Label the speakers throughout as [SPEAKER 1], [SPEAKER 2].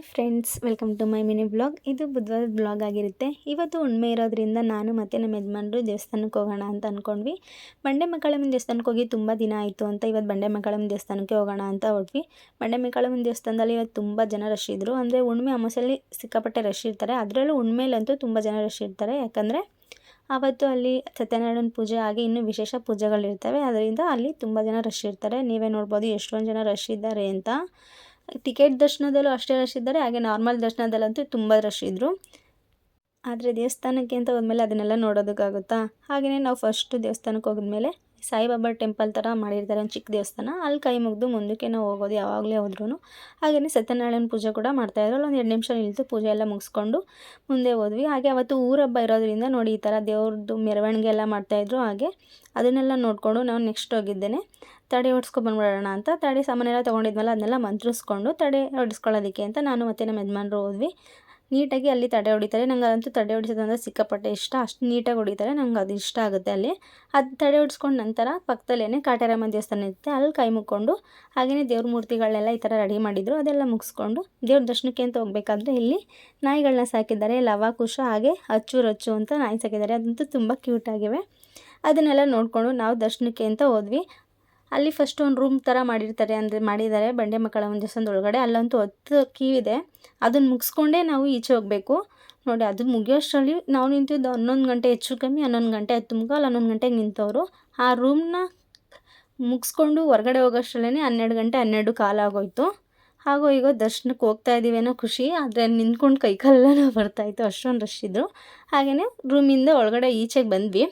[SPEAKER 1] Hi friends, welcome to my mini blog. ಇದು ಬುಧವಾರದ blog ಆಗಿರುತ್ತೆ. ಇವತ್ತು ಉಣ್ಮೆ ಇರೋದ್ರಿಂದ ನಾನು ಮತ್ತು ನಮ್ಮ ಯಜಮಾನ್ರು ದೇವಸ್ಥಾನಕ್ಕೆ ಹೋಗೋಣ ಅಂತ ಅಂದ್ಕೊಂಡ್ವಿ ಬಂಡೆ ಮಕ್ಕಳಮ್ಮನ ದೇವಸ್ಥಾನಕ್ಕೆ ಹೋಗಿ ತುಂಬ ದಿನ ಆಯಿತು ಅಂತ ಇವತ್ತು ಬಂಡೆ ಮಕ್ಕಳಮ್ಮ ದೇವಸ್ಥಾನಕ್ಕೆ ಹೋಗೋಣ ಅಂತ ಹೊರಟ್ವಿ. ಬಂಡೆ ಮಕ್ಕಳಮ್ಮನ ದೇವಸ್ಥಾನದಲ್ಲಿ ಇವತ್ತು ತುಂಬ ಜನ ರಶ್ ಇದ್ದರು ಅಂದರೆ ಉಣ್ಮೆ ಅಮಾಸಲ್ಲಿ ಸಿಕ್ಕಾಪಟ್ಟೆ ರಶ್ ಇರ್ತಾರೆ. ಅದರಲ್ಲೂ ಉಣ್ಮೇಲಂತೂ ತುಂಬ ಜನ ರಶ್ ಇರ್ತಾರೆ. ಯಾಕಂದರೆ ಆವತ್ತು ಅಲ್ಲಿ ಸತ್ಯನಾರಾಯಣ ಪೂಜೆ ಹಾಗೆ ಇನ್ನೂ ವಿಶೇಷ ಪೂಜೆಗಳಿರ್ತವೆ. ಅದರಿಂದ ಅಲ್ಲಿ ತುಂಬ ಜನ ರಶ್ ಇರ್ತಾರೆ. ನೀವೇ ನೋಡ್ಬೋದು ಎಷ್ಟೊಂದು ಜನ ರಶ್ ಇದ್ದಾರೆ ಅಂತ. ಟಿಕೆಟ್ ದರ್ಶನದಲ್ಲೂ ಅಷ್ಟೇ ರಶ್ ಇದ್ದಾರೆ, ಹಾಗೆ ನಾರ್ಮಲ್ ದರ್ಶನದಲ್ಲಂತೂ ತುಂಬ ರಶ್ ಇದ್ದರು ಆದರೆ ದೇವಸ್ಥಾನಕ್ಕೆ ಅಂತ ಹೋದ್ಮೇಲೆ ಅದನ್ನೆಲ್ಲ ನೋಡೋದಕ್ಕಾಗುತ್ತಾ? ಹಾಗೆಯೇ ನಾವು ಫಸ್ಟು ದೇವಸ್ಥಾನಕ್ಕೆ ಹೋಗಿದ್ಮೇಲೆ ಸಾಯಿಬಾಬಾ ಟೆಂಪಲ್ ಥರ ಮಾಡಿರ್ತಾರೆ, ಒಂದು ಚಿಕ್ಕ ದೇವಸ್ಥಾನ. ಅಲ್ಲಿ ಕೈ ಮುಗಿದು ಮುಂದಕ್ಕೆ ನಾವು ಹೋಗೋದು ಯಾವಾಗಲೇ ಹೋದ್ರೂ ಹಾಗೆಯೇ ಸತ್ಯನಾರಾಯಣ ಪೂಜೆ ಕೂಡ ಮಾಡ್ತಾಯಿದ್ರು ಒಂದು ಎರಡು ನಿಮಿಷ ನಿಲ್ತು ಪೂಜೆ ಎಲ್ಲ ಮುಗಿಸ್ಕೊಂಡು ಮುಂದೆ ಹೋದ್ವಿ. ಹಾಗೆ ಅವತ್ತು ಊರಬ್ಬ ಇರೋದ್ರಿಂದ ನೋಡಿ ಈ ಥರ ದೇವ್ರದ್ದು ಮೆರವಣಿಗೆ ಎಲ್ಲ ಮಾಡ್ತಾಯಿದ್ರು ಹಾಗೆ ಅದನ್ನೆಲ್ಲ ನೋಡಿಕೊಂಡು ನಾವು ನೆಕ್ಸ್ಟ್ ಹೋಗಿದ್ದೇನೆ. ತಡೆ ಬಂದ್ಬಿಡೋಣ ಅಂತ. ತಡೆ ಸಾಮಾನೆಲ್ಲ ತೊಗೊಂಡಿದ್ಮೇಲೆ ಅದನ್ನೆಲ್ಲ ಮಂತ್ರಿಸ್ಕೊಂಡು ತಡೆ ಹೊಡಿಸ್ಕೊಳ್ಳೋದಕ್ಕೆ ಅಂತ ನಾನು ಮತ್ತು ನಮ್ಮ ಯಜಮಾನ್ರು ಹೋದ್ವಿ. ನೀಟಾಗಿ ಅಲ್ಲಿ ತಡೆ ಹೊಡಿತಾರೆ. ನಂಗೆ ಅದಂತೂ ತಡೆ ಹೊಡಿಸೋದಂದ್ರೆ ಸಿಕ್ಕಾಪಟ್ಟೆ ಇಷ್ಟ. ಅಷ್ಟು ನೀಟಾಗಿ ಹೊಡಿತಾರೆ. ನಂಗೆ ಅದು ಇಷ್ಟ ಆಗುತ್ತೆ ಅಲ್ಲಿ. ಅದು ತಡೆ ಹೊಡಿಸ್ಕೊಂಡು ನಂತರ ಪಕ್ಕದಲ್ಲೇ ಕಾಟೇರಮ್ಮ ದೇವಸ್ಥಾನ ಇರುತ್ತೆ. ಅಲ್ಲಿ ಕೈ ಮುಕ್ಕೊಂಡು ಹಾಗೆಯೇ ದೇವ್ರ ಮೂರ್ತಿಗಳನ್ನೆಲ್ಲ ಈ ಥರ ರೆಡಿ ಮಾಡಿದರು. ಅದೆಲ್ಲ ಮುಗಿಸ್ಕೊಂಡು ದೇವ್ರ ದರ್ಶನಕ್ಕೆ ಅಂತ ಹೋಗ್ಬೇಕಾದ್ರೆ ಇಲ್ಲಿ ನಾಯಿಗಳನ್ನ ಸಾಕಿದ್ದಾರೆ. ಲವ, ಕುಶ ಹಾಗೆ ಅಚ್ಚು ರಚ್ಚು ಅಂತ ನಾಯಿ ಸಾಕಿದ್ದಾರೆ. ಅದಂತೂ ತುಂಬ ಕ್ಯೂಟಾಗಿವೆ ಅದನ್ನೆಲ್ಲ ನೋಡಿಕೊಂಡು ನಾವು ದರ್ಶನಕ್ಕೆ ಅಂತ ಹೋದ್ವಿ. ಅಲ್ಲಿ ಫಸ್ಟ್ ಒಂದು ರೂಮ್ ಥರ ಮಾಡಿರ್ತಾರೆ ಅಂದರೆ ಮಾಡಿದ್ದಾರೆ ಬಂಡೆ ಮಕ್ಕಳ ಒಂದು ದಿವಸದ ಒಳಗಡೆ. ಅಲ್ಲಂತೂ ಹತ್ತು ಕೀ ಇದೆ. ಅದನ್ನು ಮುಗಿಸ್ಕೊಂಡೇ ನಾವು ಈಚೆ ಹೋಗಬೇಕು. ನೋಡಿ, ಅದು ಮುಗಿಯೋಷ್ಟರಲ್ಲಿ ನಾವು ನಿಂತಿದ್ದು ಹನ್ನೊಂದು ಗಂಟೆ, ಹೆಚ್ಚು ಕಮ್ಮಿ ಹನ್ನೊಂದು ಗಂಟೆ, ಹತ್ತು ಮುಖಾಲು ಹನ್ನೊಂದು ಗಂಟೆಗೆ ನಿಂತವರು. ಆ ರೂಮ್ನ ಮುಗಿಸ್ಕೊಂಡು ಹೊರಗಡೆ ಹೋಗೋಷ್ಟರಲ್ಲೇ ಹನ್ನೆರಡು ಗಂಟೆ, ಹನ್ನೆರಡು ಕಾಲಾಗೋಯ್ತು ಹಾಗೂ ಈಗ ದರ್ಶನಕ್ಕೆ ಹೋಗ್ತಾ ಇದ್ದೀವೇನೋ ಖುಷಿ. ಆದರೆ ನಿಂತ್ಕೊಂಡು ಕೈಕಾಲೆಲ್ಲ ಬರ್ತಾಯಿತ್ತು ಅಷ್ಟೊಂದು ರಶ್ ಇದ್ದರು ಹಾಗೆಯೇ ರೂಮಿಂದ ಒಳಗಡೆ ಈಚೆಗೆ ಬಂದ್ವಿ.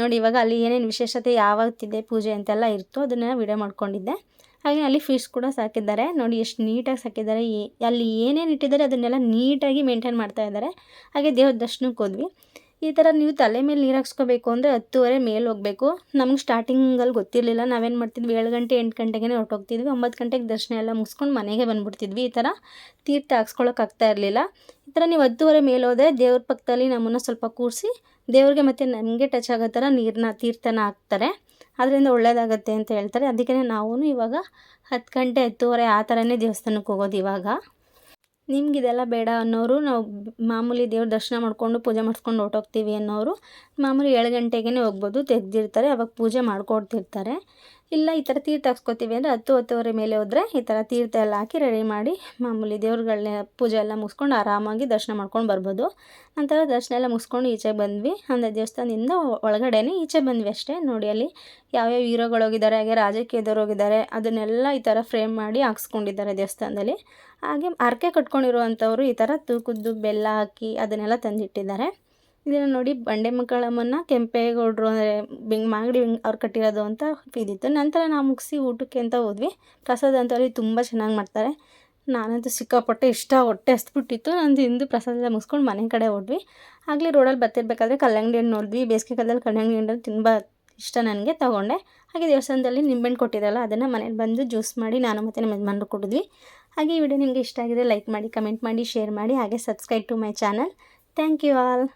[SPEAKER 1] ನೋಡಿ, ಇವಾಗ ಅಲ್ಲಿ ಏನೇನು ವಿಶೇಷತೆ ಯಾವತ್ತಿದೆ ಪೂಜೆ ಅಂತೆಲ್ಲ ಇತ್ತು ಅದನ್ನು ವಿಡಿಯೋ ಮಾಡ್ಕೊಂಡಿದ್ದೆ. ಹಾಗೆ ಅಲ್ಲಿ ಫಿಶ್ ಕೂಡ ಸಾಕಿದ್ದಾರೆ. ನೋಡಿ, ಎಷ್ಟು ನೀಟಾಗಿ ಸಾಕಿದ್ದಾರೆ. ಅಲ್ಲಿ ಏನೇನು ಇಟ್ಟಿದ್ದಾರೆ ಅದನ್ನೆಲ್ಲ ನೀಟಾಗಿ ಮೇಂಟೈನ್ ಮಾಡ್ತಾ ಇದ್ದಾರೆ. ಹಾಗೆ ದೇವ್ರ ದರ್ಶನಕ್ಕೆ ಹೋದ್ವಿ. ಈ ಥರ ನೀವು ತಲೆ ಮೇಲೆ ನೀರು ಹಾಕ್ಸ್ಕೋಬೇಕು ಅಂದರೆ ಹತ್ತುವರೆ ಮೇಲೆ ಹೋಗಬೇಕು. ನಮ್ಗೆ ಸ್ಟಾರ್ಟಿಂಗಲ್ಲಿ ಗೊತ್ತಿರಲಿಲ್ಲ. ನಾವೇನು ಮಾಡ್ತಿದ್ವಿ? ಏಳು ಗಂಟೆ, ಎಂಟು ಗಂಟೆಗೆ ಹೊರಟೋಗ್ತಿದ್ವಿ. ಒಂಬತ್ತು ಗಂಟೆಗೆ ದರ್ಶನ ಎಲ್ಲ ಮುಗಿಸ್ಕೊಂಡು ಮನೆಗೆ ಬಂದುಬಿಡ್ತಿದ್ವಿ. ಈ ಥರ ತೀರ್ಥ ಹಾಕ್ಸ್ಕೊಳಕ್ಕೆ ಆಗ್ತಾ ಇರಲಿಲ್ಲ. ಈ ಥರ ನೀವು ಹತ್ತುವರೆ ಮೇಲೆ ಹೋದರೆ ದೇವ್ರ ಪಕ್ಕದಲ್ಲಿ ನಮ್ಮನ್ನು ಸ್ವಲ್ಪ ಕೂರಿಸಿ ದೇವ್ರಿಗೆ ಮತ್ತು ನಮಗೆ ಟಚ್ ಆಗೋ ಥರ ನೀರನ್ನ ತೀರ್ಥನ ಹಾಕ್ತಾರೆ. ಅದರಿಂದ ಒಳ್ಳೆಯದಾಗತ್ತೆ ಅಂತ ಹೇಳ್ತಾರೆ. ಅದಕ್ಕೆ ನಾವು ಇವಾಗ ಹತ್ತು ಗಂಟೆ ಹತ್ತುವರೆ ಆ ಥರನೇ ದೇವಸ್ಥಾನಕ್ಕೆ ಹೋಗೋದು ಇವಾಗ. ನಿಮ್ಗೆ ಇದೆಲ್ಲ ಬೇಡ ಅನ್ನೋರು ನಾವು ಮಾಮೂಲಿ ದೇವ್ರ ದರ್ಶನ ಮಾಡಿಕೊಂಡು ಪೂಜೆ ಮಾಡಿಸ್ಕೊಂಡು ಹೊರ್ಟೋಗ್ತೀವಿ ಅನ್ನೋರು ಮಾಮೂಲಿ ಏಳು ಗಂಟೆಗೇ ಹೋಗ್ಬೋದು, ತೆಗೆದಿರ್ತಾರೆ. ಅವಾಗ ಪೂಜೆ ಮಾಡ್ಕೊಡ್ತಿರ್ತಾರೆ. ಇಲ್ಲ, ಈ ಥರ ತೀರ್ಥ ಹಾಕ್ಸ್ಕೊತೀವಿ ಅಂದರೆ ಹತ್ತು ಹತ್ತುವರೆ ಮೇಲೆ ಹೋದರೆ ಈ ಥರ ತೀರ್ಥ ಎಲ್ಲ ಹಾಕಿ ರೆಡಿ ಮಾಡಿ ಮಾಮೂಲಿ ದೇವ್ರುಗಳನ್ನ ಪೂಜೆ ಎಲ್ಲ ಮುಗಿಸ್ಕೊಂಡು ಆರಾಮಾಗಿ ದರ್ಶನ ಮಾಡ್ಕೊಂಡು ಬರ್ಬೋದು. ನಂತರ ದರ್ಶನ ಎಲ್ಲ ಮುಗಿಸ್ಕೊಂಡು ಈಚೆ ಬಂದ್ವಿ. ಅಂದರೆ ದೇವಸ್ಥಾನದಿಂದ ಒಳಗಡೆನೇ ಈಚೆ ಬಂದ್ವಿ ಅಷ್ಟೇ. ನೋಡಿ, ಅಲ್ಲಿ ಯಾವ್ಯಾವ ಹೀರೋಗಳು ಹೋಗಿದ್ದಾರೆ, ಹಾಗೆ ರಾಜಕೀಯದವ್ರು ಹೋಗಿದ್ದಾರೆ, ಅದನ್ನೆಲ್ಲ ಈ ಥರ ಫ್ರೇಮ್ ಮಾಡಿ ಹಾಕ್ಸ್ಕೊಂಡಿದ್ದಾರೆ ದೇವಸ್ಥಾನದಲ್ಲಿ. ಹಾಗೆ ಹರಕೆ ಕಟ್ಕೊಂಡಿರುವಂಥವ್ರು ಈ ಥರ ತೂಕದ್ದು ಬೆಲ್ಲ ಹಾಕಿ ಅದನ್ನೆಲ್ಲ ತಂದಿಟ್ಟಿದ್ದಾರೆ. ಇದನ್ನು ನೋಡಿ ಬಂಡೆ ಮಕ್ಕಳಮ್ಮನ ಕೆಂಪೇಗೌಡರು ಅಂದರೆ ಬೆಂಗ್ ಮಾಗಡಿ ಅವ್ರು ಕಟ್ಟಿರೋದು ಅಂತ ಇದಿತ್ತು. ನಂತರ ನಾವು ಮುಗಿಸಿ ಊಟಕ್ಕೆ ಅಂತ ಹೋದ್ವಿ. ಪ್ರಸಾದ ಅಂತ ಅಲ್ಲಿ ತುಂಬ ಚೆನ್ನಾಗಿ ಮಾಡ್ತಾರೆ. ನಾನಂತೂ ಸಿಕ್ಕಾಪಟ್ಟೆ ಇಷ್ಟ, ಹೊಟ್ಟೆ ಹಸ್ಬಿಟ್ಟಿತ್ತು ನಂದು ಹಿಂದು ಪ್ರಸಾದ ಮುಗಿಸ್ಕೊಂಡು ಮನೆ ಕಡೆ ಹೋದ್ವಿ. ಆಗಲೇ ರೋಡಲ್ಲಿ ಬರ್ತಿರ್ಬೇಕಾದ್ರೆ ಕಲ್ಲಂಗಡಿ ಹಣ್ಣು ನೋಡಿದ್ವಿ. ಬೇಸಿಗೆ ಕಾಲದಲ್ಲಿ ಕಲ್ಲಂಗಡಿ ಹಣ್ಣು ತುಂಬ ಇಷ್ಟ ನನಗೆ ತೊಗೊಂಡೆ. ಹಾಗೆ ದೇವಸ್ಥಾನದಲ್ಲಿ ನಿಂಬೆಹಣ್ಣು ಕೊಟ್ಟಿದ್ದಲ್ಲ ಅದನ್ನು ಮನೇಲಿ ಬಂದು ಜ್ಯೂಸ್ ಮಾಡಿ ನಾನು ಮತ್ತು ನಮ್ಮ ಯಜಮಾನರು ಕೊಟ್ಟಿದ್ವಿ ಹಾಗೆ ಈ ವಿಡಿಯೋ ನಿಮಗೆ ಇಷ್ಟ ಆಗಿದೆ ಲೈಕ್ ಮಾಡಿ ಕಮೆಂಟ್ ಮಾಡಿ ಶೇರ್ ಮಾಡಿ, ಹಾಗೆ subscribe to my channel thank you all